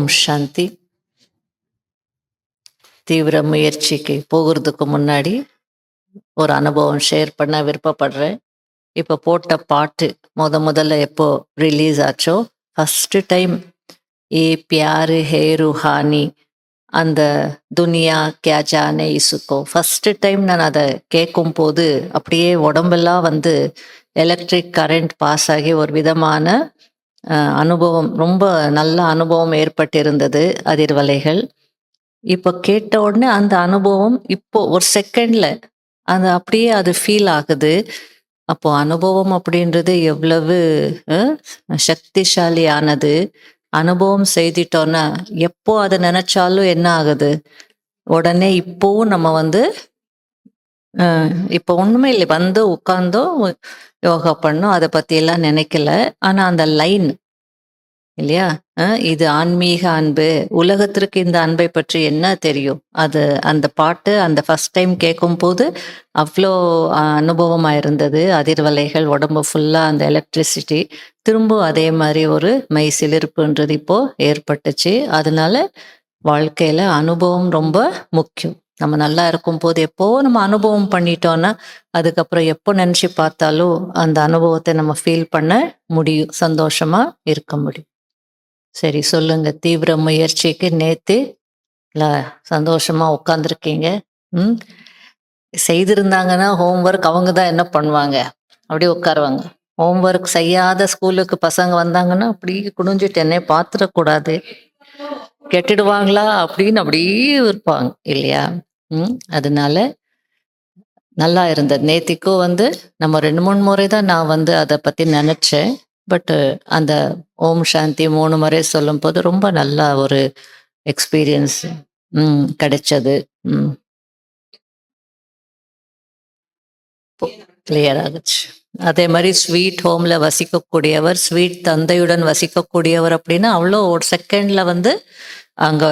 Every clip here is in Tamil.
ஓம் சாந்தி தீவிர முயற்சிக்கு போகிறதுக்கு முன்னாடி ஒரு அனுபவம் ஷேர் பண்ண விருப்பப்படுறேன். இப்போ போட்ட பாட்டு முத முதல்ல எப்போ ரிலீஸ் ஆச்சோ ஃபஸ்ட்டு டைம் ஏ பியாரு ஹே ருஹானி அந்த துனியா கியா ஜானே இசுக்கோ. ஃபஸ்ட்டு டைம் நான் அதை கேட்கும் போது அப்படியே உடம்பெல்லாம் வந்து எலக்ட்ரிக் கரண்ட் பாஸ் ஆகி ஒரு விதமான அனுபவம் ரொம்ப நல்ல அனுபவம் ஏற்பட்டிருந்தது அதிர்வலைகள். இப்போ கேட்ட உடனே அந்த அனுபவம் இப்போ ஒரு செகண்ட்ல அது அப்படியே அது ஃபீல் ஆகுது. அப்போ அனுபவம் அப்படின்றது எவ்வளவு சக்திசாலியானது. அனுபவம் செய்துட்டோன்னா எப்போ அதை நினைச்சாலும் என்ன ஆகுது? உடனே இப்போவும் நம்ம வந்து இப்போ ஒண்ணுமே இல்லை. வந்து உட்கார்ந்தோ யோகா பண்ணோம். அதை பற்றியெல்லாம் நினைக்கல. ஆனால் அந்த லைன் இல்லையா? இது ஆன்மீக அன்பு. உலகத்திற்கு இந்த அன்பை பற்றி என்ன தெரியும்? அது அந்த பாட்டு அந்த ஃபர்ஸ்ட் டைம் கேட்கும் போது அவ்வளோ அனுபவமாக இருந்தது அதிர்வலைகள் உடம்பு ஃபுல்லாக அந்த எலக்ட்ரிசிட்டி திரும்ப அதே மாதிரி ஒரு மை சிலிர்ப்புன்றது இப்போ ஏற்பட்டுச்சு. அதனால வாழ்க்கையில அனுபவம் ரொம்ப முக்கியம். நம்ம நல்லா இருக்கும் போது எப்போ நம்ம அனுபவம் பண்ணிட்டோம்னா அதுக்கப்புறம் எப்போ நினச்சி பார்த்தாலும் அந்த அனுபவத்தை நம்ம ஃபீல் பண்ண முடியும் சந்தோஷமா இருக்க முடியும். சரி சொல்லுங்க. தீவிர முயற்சிக்கு நேத்து சந்தோஷமா உட்காந்துருக்கீங்க ம்? செய்திருந்தாங்கன்னா ஹோம்ஒர்க் அவங்க தான் என்ன பண்ணுவாங்க? அப்படியே உட்காருவாங்க. ஹோம்ஒர்க் செய்யாத ஸ்கூலுக்கு பசங்க வந்தாங்கன்னா அப்படியே குனிஞ்சிட்டு என்னை பார்த்துடக்கூடாது. கெட்டுடுவாங்களா? அப்படின்னு அப்படியே இருப்பாங்க இல்லையா? ம் அதனால நல்லா இருந்தது நேத்திக்கும் வந்து நம்ம ரெண்டு மூணு முறை தான் நான் வந்து அதை பத்தி நினைச்சேன். பட்டு அந்த ஓம் சாந்தி மூணு முறை சொல்லும் போது ரொம்ப நல்லா ஒரு எக்ஸ்பீரியன்ஸ் ம் கிடைச்சது. ம். கிளியர் ஆகுச்சு. அதே மாதிரி ஸ்வீட் ஹோம்ல வசிக்கக்கூடியவர் ஸ்வீட் தந்தையுடன் வசிக்கக்கூடியவர் அப்படின்னா அவ்வளோ ஒரு செகண்ட்ல வந்து அங்க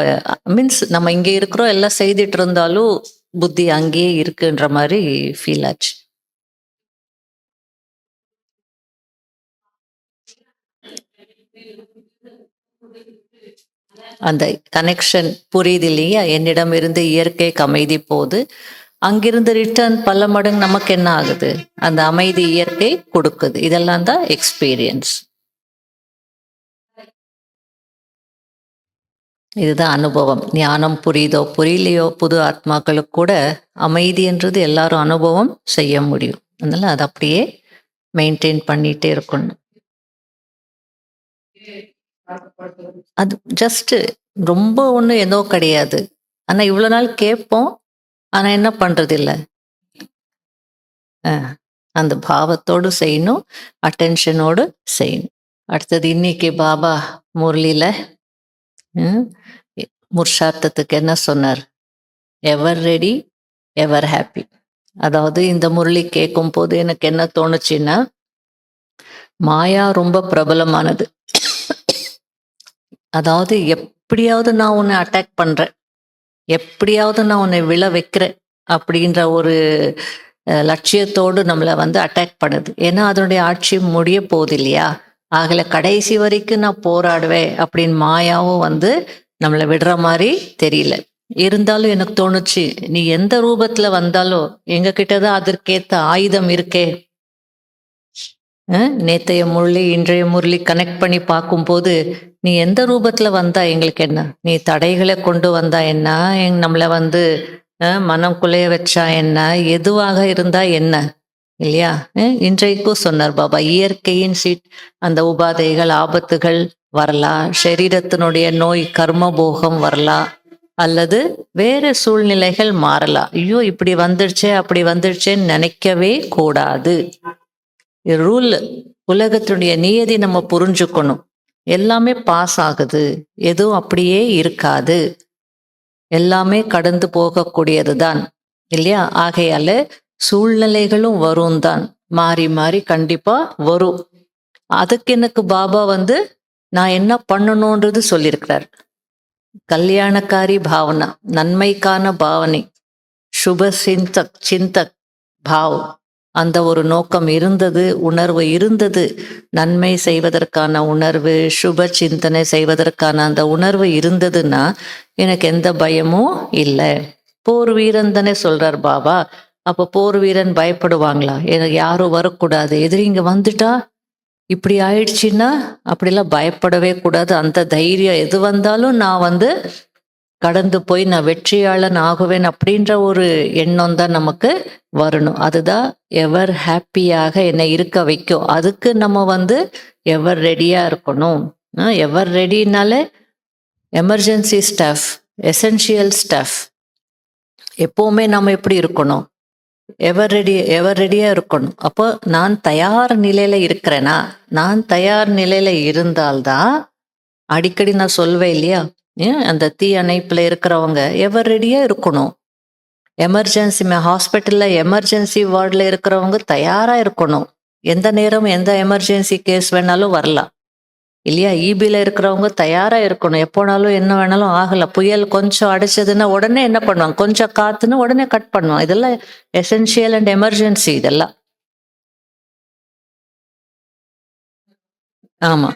மீன்ஸ் நம்ம இங்க இருக்கிறோம் எல்லாம் செய்துட்டு இருந்தாலும் புத்தி அங்கேயே இருக்குன்ற மாதிரி ஃபீல் ஆச்சு. அந்த கனெக்ஷன் புரியுது இல்லையா என்னிடம் இருந்து இயற்கைக்கு அமைதி போகுது. அங்கிருந்து ரிட்டர்ன் பல மடங்கு நமக்கு என்ன ஆகுது? அந்த அமைதி இயற்கை கொடுக்குது. இதெல்லாம் தான் எக்ஸ்பீரியன்ஸ் இதுதான் அனுபவம். ஞானம் புரியுதோ புரியலையோ புது ஆத்மாக்களுக்கு கூட அமைதின்றது எல்லாரும் அனுபவம் செய்ய முடியும். அதனால அதை அப்படியே மெயின்டைன் பண்ணிட்டே இருக்கணும். அது ஜஸ்ட் ரொம்ப ஒன்றும் ஏதோ கிடையாது. ஆனா இவ்வளவு நாள் கேட்போம். ஆனா என்ன பண்றது இல்லை அந்த பாவத்தோடு செய்யணும் அட்டென்ஷனோடு செய்யணும். அடுத்தது இன்னைக்கு பாபா முரளியில முர்ஷார்த்தத்துக்கு என்ன சொன்னார்? எவர் ரெடி எவர் ஹாப்பி அதாவது இந்த முரளி கேட்கும் போது எனக்கு என்ன தோணுச்சுன்னா மாயா ரொம்ப பிரபலமானது. அதாவது எப்படியாவது நான் உன்னை அட்டாக் பண்றேன். எப்படியாவது நான் உன்னை விழ வைக்கிறேன் அப்படின்ற ஒரு லட்சியத்தோடு நம்மளை வந்து அட்டாக் பண்ணுது. ஏன்னா அதனுடைய ஆட்சி முடிய போகுது இல்லையா? ஆகல கடைசி வரைக்கும் நான் போராடுவேன் அப்படின்னு மாயாவும் வந்து நம்மளை விடுற மாதிரி தெரியல. இருந்தாலும் எனக்கு தோணுச்சு நீ எந்த ரூபத்துல வந்தாலும் எங்க கிட்டதான் அதற்கேத்த ஆயுதம் இருக்கே. நேத்தைய முரளி இன்றைய முரளி கனெக்ட் பண்ணி பார்க்கும்போது நீ எந்த ரூபத்துல வந்தா எங்களுக்கு என்ன? நீ தடைகளை கொண்டு வந்தா என்ன? எங் நம்மளை வந்து மனம் குலைய வச்சா என்ன? எதுவாக இருந்தா என்ன? இல்லையா? இன்றைக்கும் சொன்னார் பாபா இயற்கையின் சீட் அந்த உபாதைகள் ஆபத்துகள் வரலாம் சரீரத்தினுடைய நோய் கர்மபோகம் வரலாம் அல்லது வேற சூழ்நிலைகள் மாறலாம் ஐயோ இப்படி வந்துடுச்சே அப்படி வந்துடுச்சேன்னு நினைக்கவே கூடாது. ரூல் உலகத்தினுடைய நியதி நம்ம புரிஞ்சுக்கணும். எல்லாமே பாஸ் ஆகுது எதுவும் அப்படியே இருக்காது. எல்லாமே கடந்து போகக்கூடியது தான் இல்லையா? ஆகையால சூழ்நிலைகளும் வரும் தான் மாறி மாறி கண்டிப்பா வரும். அதுக்கு எனக்கு பாபா வந்து நான் என்ன பண்ணணுன்றது சொல்லியிருக்கிறார். கல்யாணக்காரி பாவனா நன்மைக்கான பாவனை சுப சிந்தக் சிந்தக் பாவ் அந்த ஒரு நோக்கம் இருந்தது உணர்வு இருந்தது. நன்மை செய்வதற்கான உணர்வு சுப சிந்தனை செய்வதற்கான அந்த உணர்வு இருந்ததுன்னா எனக்கு எந்த பயமும் இல்லை. போர் வீரன் தானே சொல்றார் பாபா அப்ப போர் வீரன் பயப்படுவாங்களா? எனக்கு யாரும் வரக்கூடாது. எதிரி இங்க வந்துட்டா இப்படி ஆயிடுச்சுன்னா அப்படிலாம் பயப்படவே கூடாது. அந்த தைரியம் எது வந்தாலும் நான் வந்து கடந்து போய் நான் வெற்றியாளன் ஆகுவேன் அப்படின்ற ஒரு எண்ணம் தான் நமக்கு வரணும். அதுதான் எவர் ஹாப்பியாக என்னை இருக்க வைக்கும். அதுக்கு நம்ம வந்து எவர் ரெடியா இருக்கணும். எவர் ரெடினாலே எமர்ஜென்சி ஸ்டஃப் எசென்ஷியல் ஸ்டஃப். எப்போவுமே நம்ம எப்படி இருக்கணும்? எவர் ரெடி எவர் ரெடியா இருக்கணும். அப்போ நான் தயார் நிலையில இருக்கிறேனா? நான் தயார் நிலையில இருந்தால்தான் அடிக்கடி நான் சொல்வேன் இல்லையா? ஏன் அந்த தீ அணைப்புல இருக்கிறவங்க எவர் ரெடியா இருக்கணும். எமர்ஜென்சி ஹாஸ்பிட்டல்ல எமர்ஜென்சி வார்டில் இருக்கிறவங்க தயாரா இருக்கணும். எந்த நேரம் எந்த எமர்ஜென்சி கேஸ் வேணாலும் வரலாம். இல்லையா? ஈபியில் இருக்கிறவங்க தயாராக இருக்கணும். எப்போனாலும் என்ன வேணாலும் ஆகல. புயல் கொஞ்சம் அடைச்சதுன்னா உடனே என்ன பண்ணுவாங்க? கொஞ்சம் காத்துன்னு உடனே கட் பண்ணுவாங்க. இதெல்லாம் எசென்ஷியல் அண்ட் எமர்ஜென்சி இதெல்லாம். ஆமா.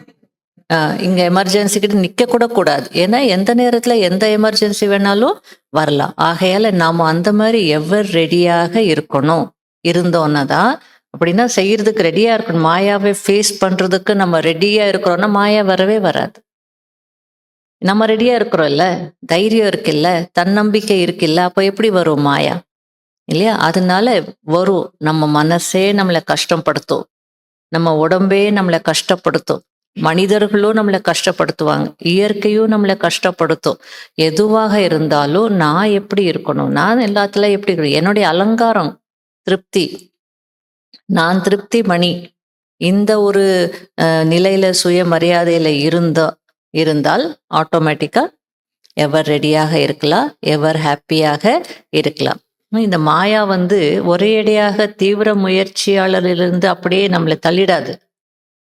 ஆஹ் இங்க எமர்ஜென்சி கிட்ட நிற்க கூட கூடாது. ஏன்னா எந்த நேரத்தில் எந்த எமர்ஜென்சி வேணாலும் வரலாம். ஆகையால நாம அந்த மாதிரி எவர் ரெடியாக இருக்கணும். இருந்தோன்னா தான் அப்படின்னா செய்யறதுக்கு ரெடியா இருக்கணும். மாயாவை ஃபேஸ் பண்றதுக்கு நம்ம ரெடியா இருக்கிறோம்னா மாயா வரவே வராது. நம்ம ரெடியா இருக்கிறோம்ல தைரியம் இருக்குல்ல தன்னம்பிக்கை இருக்குல்ல அப்ப எப்படி வரும் மாயா? இல்லையா? அதனால வரும். நம்ம மனசே நம்மளை கஷ்டப்படுத்தும். நம்ம உடம்பே நம்மளை கஷ்டப்படுத்தும். மனிதர்களும் நம்மளை கஷ்டப்படுத்துவாங்க. இயற்கையும் நம்மளை கஷ்டப்படுத்தும். எதுவாக இருந்தாலும் நான் எப்படி இருக்கணும்? நான் எல்லாத்துல எப்படி இருக்கணும்? என்னுடைய அலங்காரம் திருப்தி. நான் திருப்தி மணி இந்த ஒரு நிலையில சுய மரியாதையில இருந்தோ இருந்தால் ஆட்டோமேட்டிக்கா எவர் ரெடியாக இருக்கலாம் எவர் ஹாப்பியாக இருக்கலாம். இந்த மாயா வந்து ஒரேடியாக தீவிர முயற்சியாளரிலிருந்து அப்படியே நம்மளை தள்ளிடாது.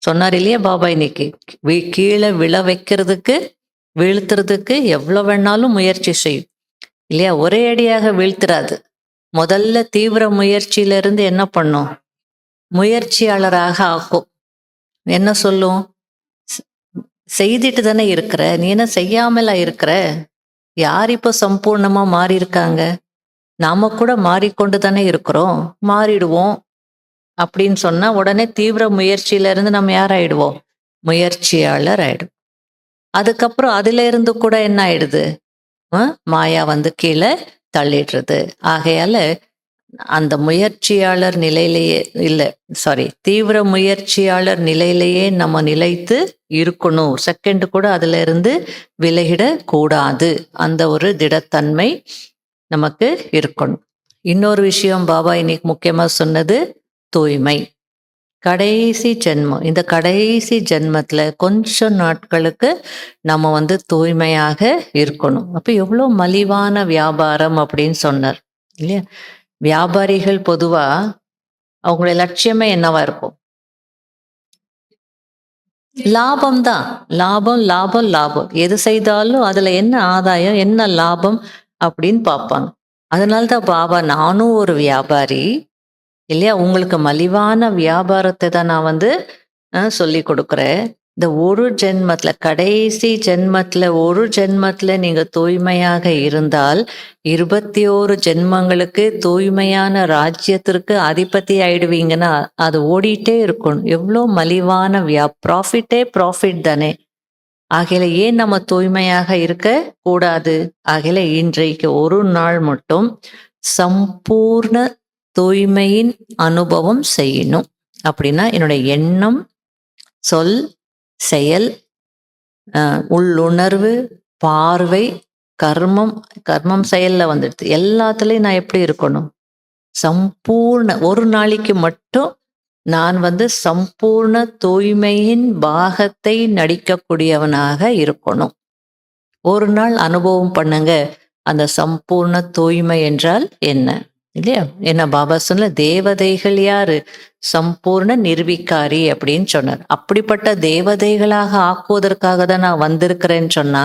சொன்னார் இல்லையா பாபா இன்னைக்கு? கீழே விழ வைக்கிறதுக்கு வீழ்த்துறதுக்கு எவ்வளோ வேணாலும் முயற்சி செய்யும். இல்லையா? ஒரே அடியாக வீழ்த்துறாது. முதல்ல தீவிர முயற்சியிலிருந்து என்ன பண்ணும்? முயற்சியாளராக ஆக்கும் என்ன சொல்லும்? செய்துட்டு தானே இருக்கிற. நீ என்ன செய்யாமலா இருக்கிற? யார் இப்போ சம்பூர்ணமா மாறி இருக்காங்க நாம கூட மாறிக்கொண்டு தானே இருக்கிறோம். மாறிடுவோம். அப்படின்னு சொன்னா உடனே தீவிர முயற்சியில இருந்து நம்ம யார் ஆயிடுவோம்? முயற்சியாளர் ஆயிடும் அதுக்கப்புறம் அதுல இருந்து கூட என்ன ஆயிடுது? மாயா வந்து கீழே தள்ளிடுறது. ஆகையால அந்த முயற்சியாளர் நிலையிலேயே இல்லை சாரி தீவிர முயற்சியாளர் நிலையிலேயே நம்ம நிலைத்து இருக்கணும். செகண்ட் கூட அதுல இருந்து விலகிட கூடாது அந்த ஒரு திடத்தன்மை நமக்கு இருக்கணும். இன்னொரு விஷயம் பாபா இன்னைக்கு முக்கியமா சொன்னது தூய்மை. கடைசி ஜென்மம். இந்த கடைசி ஜென்மத்தில் கொஞ்சம் நாட்களுக்கு நம்ம வந்து தூய்மையாக இருக்கணும். அப்போ எவ்வளோ மலிவான வியாபாரம் அப்படின்னு சொன்னார் இல்லையா? வியாபாரிகள் பொதுவா அவங்களுடைய லட்சியமே என்னவா இருக்கும்? லாபம் தான் லாபம் லாபம் லாபம். எது செய்தாலும் அதுல என்ன ஆதாயம் என்ன லாபம் அப்படின்னு பார்ப்பாங்க. அதனால தான் பாபா நானும் ஒரு வியாபாரி இல்லையா? உங்களுக்கு மலிவான வியாபாரத்தை தான் நான் வந்து சொல்லி கொடுக்குறேன். இந்த ஒரு ஜென்மத்துல கடைசி ஜென்மத்துல ஒரு ஜென்மத்துல நீங்க தூய்மையாக இருந்தால் இருபத்தி ஓரு ஜென்மங்களுக்கு தூய்மையான ராஜ்யத்திற்கு அதிபதி ஆயிடுவீங்கன்னா அது ஓடிட்டே இருக்கணும். எவ்வளோ மலிவான வியா ப்ராஃபிட்டே ப்ராஃபிட் தானே. ஆகையில ஏன் நம்ம தூய்மையாக இருக்க கூடாது? ஆகையில இன்றைக்கு ஒரு நாள் மட்டும் சம்பூர்ண தூய்மையின் அனுபவம் செய்யணும். அப்படின்னா என்னுடைய எண்ணம் சொல் செயல் உள்ளுணர்வு பார்வை கர்மம் கர்மம் செயல்ல வந்துடுது. எல்லாத்துலேயும் நான் எப்படி இருக்கணும்? சம்பூர்ண ஒரு நாளைக்கு மட்டும் நான் வந்து சம்பூர்ண தூய்மையின் பாகத்தை நடிக்கக்கூடியவனாக இருக்கணும். ஒரு நாள் அனுபவம் பண்ணுங்க. அந்த சம்பூர்ண தூய்மை என்றால் என்ன? இல்லையா? என்ன பாபா சொன்ன தேவதைகள் யாரு? சம்பூர்ண நிர்வீக்காரி அப்படின்னு சொன்னார். அப்படிப்பட்ட தேவதைகளாக ஆக்குவதற்காக தான் நான் வந்திருக்கிறேன்னு சொன்னா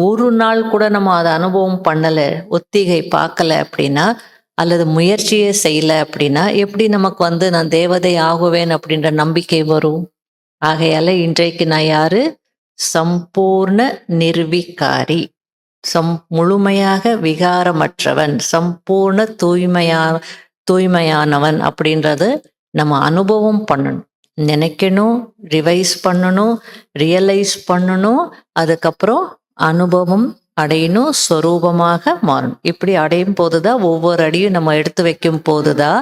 ஒரு நாள் கூட நம்ம அதை அனுபவம் பண்ணல ஒத்திகை பார்க்கல அப்படின்னா அல்லது முயற்சியே செய்யல அப்படின்னா எப்படி நமக்கு வந்து நான் தேவதை ஆகுவேன் அப்படின்ற நம்பிக்கை வரும்? ஆகையால இன்றைக்கு நான் யாரு? சம்பூர்ண நிர்வீக்காரி. சம் முழுமையாக விகாரமற்றவன் சம்பூர்ண தூய்மையா தூய்மையானவன் அப்படின்றது நம்ம அனுபவம் பண்ணணும். நினைக்கணும் ரிவைஸ் பண்ணணும் ரியலைஸ் பண்ணணும் அதுக்கப்புறம் அனுபவம் அடையணும் ஸ்வரூபமாக மாறணும். இப்படி அடையும் போது தான் ஒவ்வொரு அடியும் நம்ம எடுத்து வைக்கும் போது தான்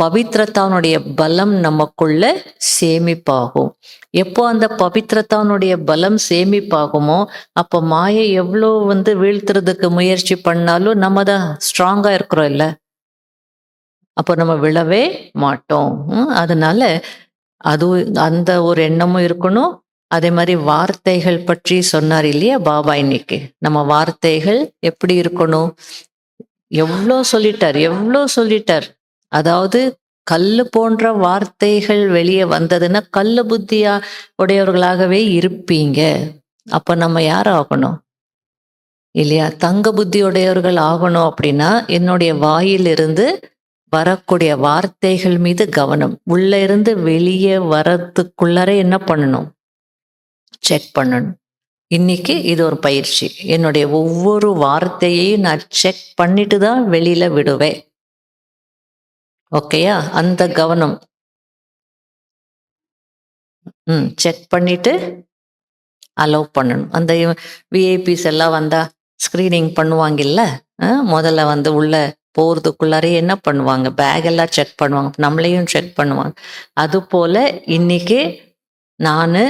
பவித்ரத்தானுடைய பலம் நமக்குள்ள சேமிப்பாகும். எப்போ அந்த பவித்ரத்தானுடைய பலம் சேமிப்பாகுமோ அப்போ மாயை எவ்வளோ வந்து வீழ்த்துறதுக்கு முயற்சி பண்ணாலும் நம்ம தான் ஸ்ட்ராங்கா இருக்கிறோம் இல்ல? அப்போ நம்ம விழவே மாட்டோம். அதனால அது அந்த ஒரு எண்ணமும் இருக்கணும். அதே மாதிரி வார்த்தைகள் பற்றி சொன்னார் இல்லையா பாபா இன்னைக்கு? நம்ம வார்த்தைகள் எப்படி இருக்கணும்? எவ்வளோ சொல்லிட்டார் எவ்வளோ சொல்லிட்டார். அதாவது கல்லு போன்ற வார்த்தைகள் வெளியே வந்ததுன்னா கல்லு புத்தியா உடையவர்களாகவே இருப்பீங்க. அப்ப நம்ம யார் ஆகணும்? இல்லையா? தங்க புத்தியுடையவர்கள் ஆகணும் அப்படின்னா என்னுடைய வாயிலிருந்து வரக்கூடிய வார்த்தைகள் மீது கவனம். உள்ள இருந்து வெளியே வரதுக்குள்ளரே என்ன பண்ணணும்? செக் பண்ணணும். இன்னைக்கு இது ஒரு பயிற்சி. என்னுடைய ஒவ்வொரு வார்த்தையையும் நான் செக் பண்ணிட்டு தான் வெளியில விடுவேன். ஓகேயா? அந்த கவனம். ம் செக் பண்ணிட்டு அலோவ் பண்ணணும். அந்த விஐபிஸ் எல்லாம் வந்தா ஸ்கிரீனிங் பண்ணுவாங்கல்ல? முதல்ல வந்து உள்ள போறதுக்குள்ளாரே என்ன பண்ணுவாங்க? பேக் எல்லாம் செக் பண்ணுவாங்க. நம்மளையும் செக் பண்ணுவாங்க. அது போல இன்னைக்கு நான்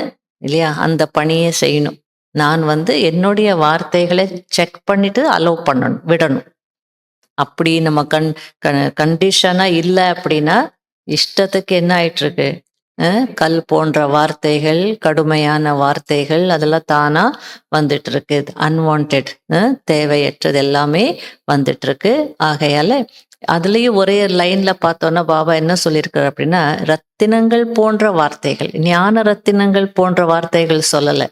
இல்லையா அந்த பணியை செய்யணும். நான் வந்து என்னுடைய வார்த்தைகளை செக் பண்ணிட்டு அலோவ் பண்ணணும் விடணும். அப்படி நம்ம கண் கண்டிஷனா இல்லை அப்படின்னா இஷ்டத்துக்கு என்ன ஆயிட்டு இருக்கு கல் போன்ற வார்த்தைகள் கடுமையான வார்த்தைகள் அதெல்லாம் தானா வந்துட்டு இருக்கு அன்வான்ட் தேவையற்றது எல்லாமே வந்துட்டு இருக்கு ஆகையால அதுலயும் ஒரே லைன்ல பார்த்தோன்னா பாபா என்ன சொல்லியிருக்காரு அப்படின்னா ரத்தினங்கள் போன்ற வார்த்தைகள் ஞான ரத்தினங்கள் போன்ற வார்த்தைகள் சொல்லலை.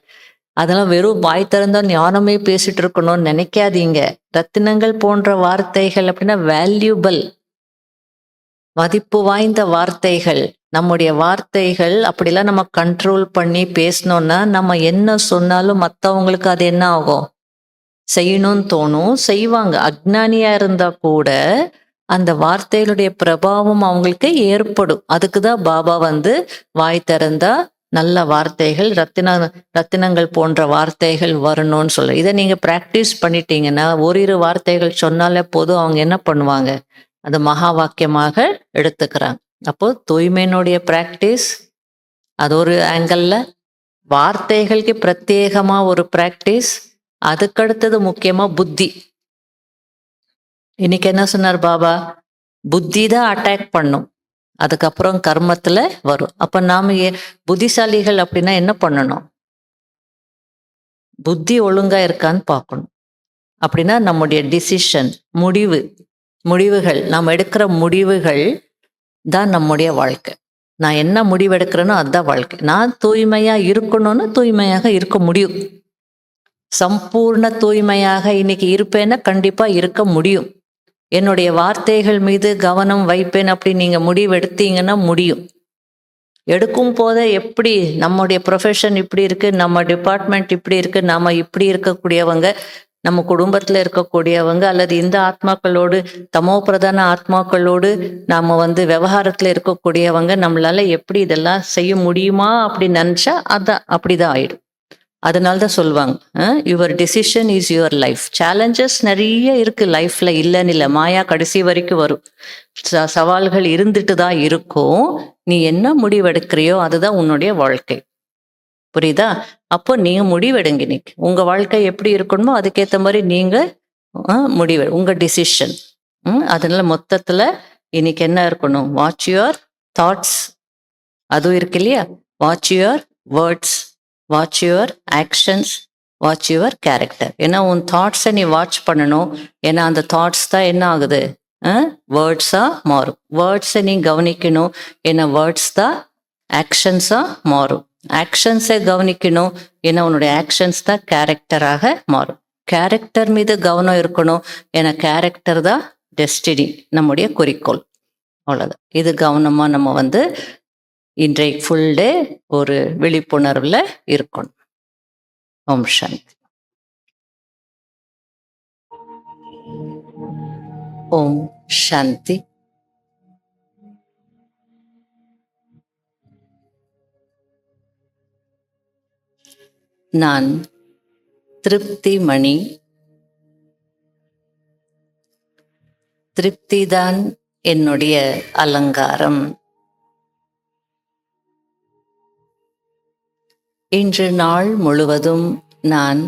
அதெல்லாம் வெறும் வாய் திறந்தா ஞானமே பேசிட்டு இருக்கணும்னு நினைக்காதீங்க. ரத்தினங்கள் போன்ற வார்த்தைகள் அப்படின்னா வேல்யூபிள் மதிப்பு வாய்ந்த வார்த்தைகள். நம்முடைய வார்த்தைகள் அப்படிலாம் நம்ம கண்ட்ரோல் பண்ணி பேசணும்னா நம்ம என்ன சொன்னாலும் மற்றவங்களுக்கு அது என்ன ஆகும்? செய்யணும்னு தோணும். செய்வாங்க. அக்ஞானியா இருந்தா கூட அந்த வார்த்தைகளுடைய பிரபாவம் அவங்களுக்கு ஏற்படும். அதுக்கு தான் பாபா வந்து வாய் திறந்தா நல்ல வார்த்தைகள் ரத்தின ரத்தினங்கள் போன்ற வார்த்தைகள் வரணும்னு சொல்ல. இதை நீங்க பிராக்டிஸ் பண்ணிட்டீங்கன்னா ஓரிரு வார்த்தைகள் சொன்னாலே போதும். அவங்க என்ன பண்ணுவாங்க? அது மகா வாக்கியமாக எடுத்துக்கிறாங்க. அப்போ தூய்மையினுடைய பிராக்டிஸ் அது ஒரு ஆங்கிள் வார்த்தைகளுக்கு பிரத்யேகமா ஒரு பிராக்டிஸ் அதுக்கடுத்தது முக்கியமா புத்தி. இன்னைக்கு என்ன சொன்னார் பாபா? புத்தி தான் அட்டாக் பண்ணும். அதுக்கப்புறம் கர்மத்துல வரும். அப்ப நாம ஏ- புத்திசாலிகள் அப்படின்னா என்ன பண்ணணும்? புத்தி ஒழுங்கா இருக்கான்னு பார்க்கணும். அப்படின்னா நம்முடைய டிசிஷன் முடிவு முடிவுகள் நாம் எடுக்கிற முடிவுகள் தான் நம்முடைய வாழ்க்கை. நான் என்ன முடிவு எடுக்கிறேனோ அதுதான் வாழ்க்கை. நான் தூய்மையா இருக்கணும்னு தூய்மையாக இருக்க முடியும். சம்பூர்ண தூய்மையாக இன்னைக்கு இருப்பேன்னா கண்டிப்பா இருக்க முடியும். என்னுடைய வார்த்தைகள் மீது கவனம் வைப்பேன் அப்படி நீங்க முடிவெடுத்தீங்கன்னா முடியும். எடுக்கும் போதே எப்படி நம்முடைய ப்ரொஃபஷன் இப்படி இருக்கு நம்ம டிபார்ட்மெண்ட் இப்படி இருக்கு நாம இப்படி இருக்கக்கூடியவங்க நம்ம குடும்பத்துல இருக்கக்கூடியவங்க அல்லது இந்த ஆத்மாக்களோடு தமோ பிரதான ஆத்மாக்களோடு நாம வந்து விவகாரத்துல இருக்கக்கூடியவங்க நம்மளால எப்படி இதெல்லாம் செய்ய முடியுமா அப்படின்னு நினைச்சா அதான் அப்படிதான் ஆயிடும். அதனால தான் சொல்லுவாங்க your decision is your life challenges நிறைய இருக்கு லைஃப்ல இல்லைன்னு இல்லை. மாயா கடைசி வரைக்கும் வரும். ச- சவால்கள் இருந்துட்டு தான் இருக்கும். நீ என்ன முடிவெடுக்கிறியோ அதுதான் உன்னுடைய வாழ்க்கை. புரியுதா? அப்போ நீங்க முடிவெடுங்க இன்னைக்கு. உங்க வாழ்க்கை எப்படி இருக்கணுமோ அதுக்கேற்ற மாதிரி நீங்க முடிவு உங்க டிசிஷன் அதனால மொத்தத்துல இன்னைக்கு என்ன இருக்கணும்? வாட்ச் யுவர் தாட்ஸ் அதுவும் இருக்கு இல்லையா? Watch your words watch your actions watch your character ஏன்னா உன் தாட்ஸை நீ வாட்ச் பண்ணணும். ஏன்னா அந்த தாட்ஸ் தான் என்ன ஆகுது? வேர்ட்ஸாக மாறும். வேர்ட்ஸை நீ கவனிக்கணும். ஏன்னா வேர்ட்ஸ் தான் ஆக்ஷன்ஸாக மாறும். ஆக்ஷன்ஸை கவனிக்கணும். ஏன்னா உன்னுடைய ஆக்ஷன்ஸ் தான் கேரக்டராக மாறும். கேரக்டர் மீது கவனம் இருக்கணும். ஏன்னா கேரக்டர் தான் டெஸ்டினி நம்முடைய குறிக்கோள். அவ்வளோதான் இது கவனமாக நம்ம வந்து இன்றைக்கு ஃபுல் டே ஒரு விழிப்புணர்வில் இருக்கணும். ஓம் சாந்தி. ஓம் சாந்தி. நான் திருப்தி மணி திருப்திதான் என்னுடைய அலங்காரம். இன்று நாள் முழுவதும் நான்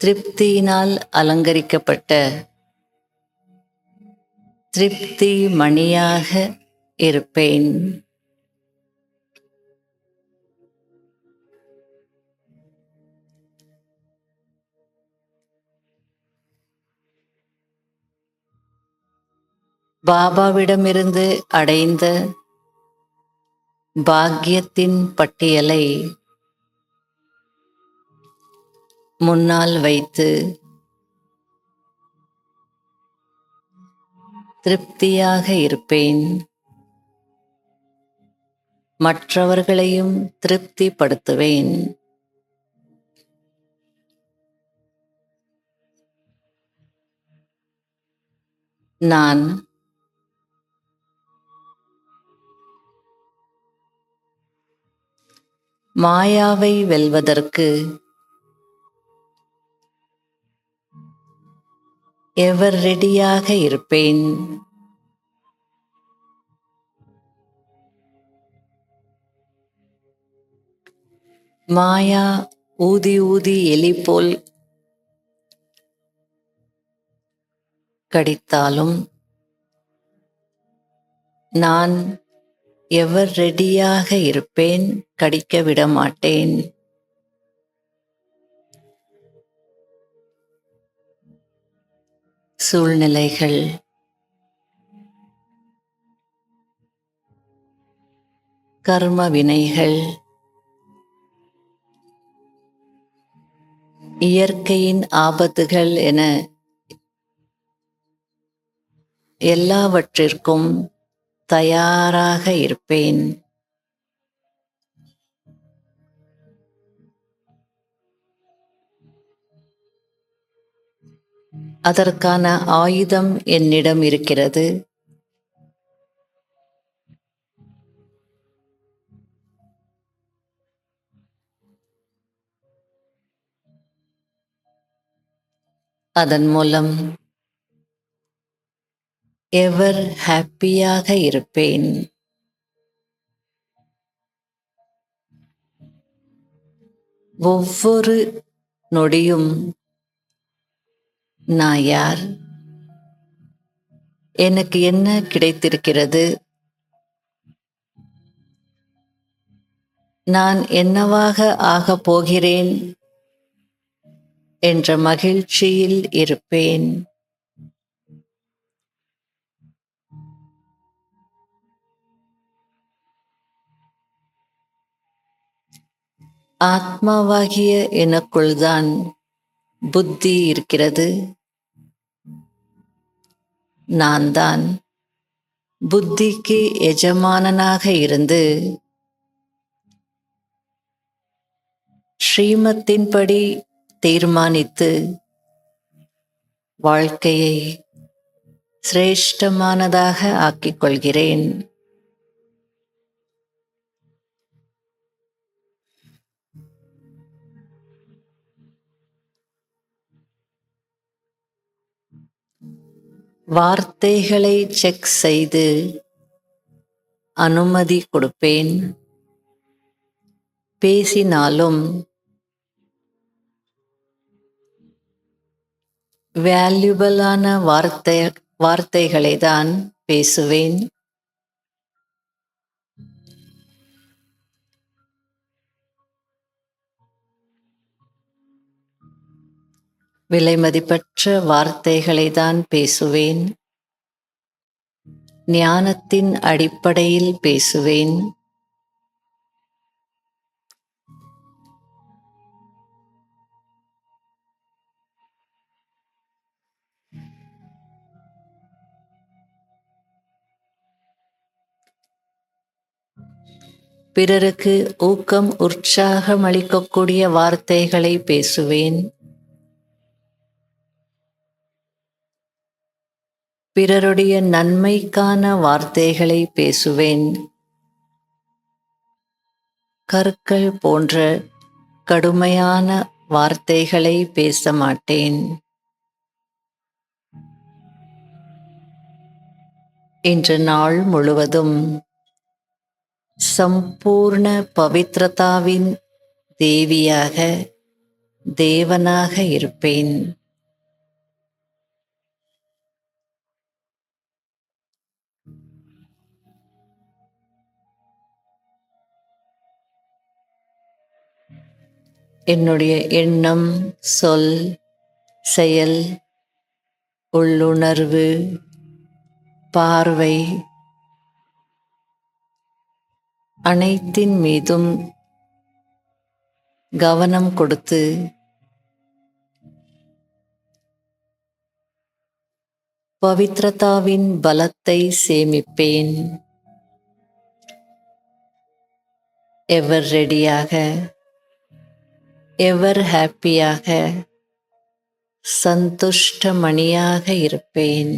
திருப்தியினால் அலங்கரிக்கப்பட்ட திருப்தி மணியாக இருப்பேன். பாபாவிடமிருந்து அடைந்த பாக்கியத்தின் பட்டியலை முன்னால் வைத்து திருப்தியாக இருப்பேன். மற்றவர்களையும் திருப்திப்படுத்துவேன். நான் மாயாவை வெல்வதற்கு. எவர் ரெடியாக இருப்பேன்? மாயா ஊதி ஊதி எலி போல் கடித்தாலும் நான் எவர் ரெடியாக இருப்பேன் கடிக்க விட மாட்டேன் சூழ்நிலைகள். கர்ம வினைகள். இயற்கையின் ஆபத்துகள் என எல்லாவற்றிற்கும் தயாராக இருப்பேன். அதற்கான ஆயுதம் என்னிடம் இருக்கிறது. அதன் மூலம் எவர் ஹாப்பியாக இருப்பேன். ஒவ்வொரு நொடியும் நான் யார்? எனக்கு என்ன கிடைத்திருக்கிறது? நான் என்னவாக ஆகப் போகிறேன் என்ற மகிழ்ச்சியில் இருப்பேன். ஆத்மாவாகிய எனக்குள்தான் புத்தி இருக்கிறது. நான் தான் புத்திக்கு எஜமானனாக இருந்து ஸ்ரீமத்தின்படி தீர்மானித்து வாழ்க்கையை சிரேஷ்டமானதாக ஆக்கிக் கொள்கிறேன் வார்த்தைகளை செக் செய்து அனுமதி கொடுப்பேன். பேசினாலும் வேல்யூபிளான வார்த்தை வார்த்தைகளை தான் பேசுவேன். விலைமதிப்பற்ற வார்த்தைகளை தான் பேசுவேன். ஞானத்தின் அடிப்படையில் பேசுவேன். பிறருக்கு ஊக்கம் உற்சாகம் அளிக்கக்கூடிய வார்த்தைகளை பேசுவேன். பிறருடைய நன்மைக்கான வார்த்தைகளை பேசுவேன். கற்கள் போன்ற கடுமையான வார்த்தைகளை பேச மாட்டேன் இன்று நாள் முழுவதும் சம்பூர்ண பவித்ரதாவின் தேவியாக தேவனாக இருப்பேன். என்னுடைய எண்ணம் சொல் செயல் உள்ளுணர்வு பார்வை அனைத்தின் மீதும் கவனம் கொடுத்து பவித்ரதாவின் பலத்தை சேமிப்பேன். எவர் ரெடியாக எவர் ஹாப்பியாக சந்துஷ்டமணியாக இருப்பேன்.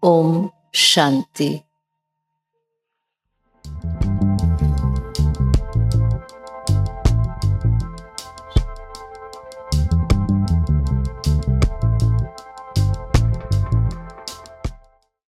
ஓம் சாந்தி.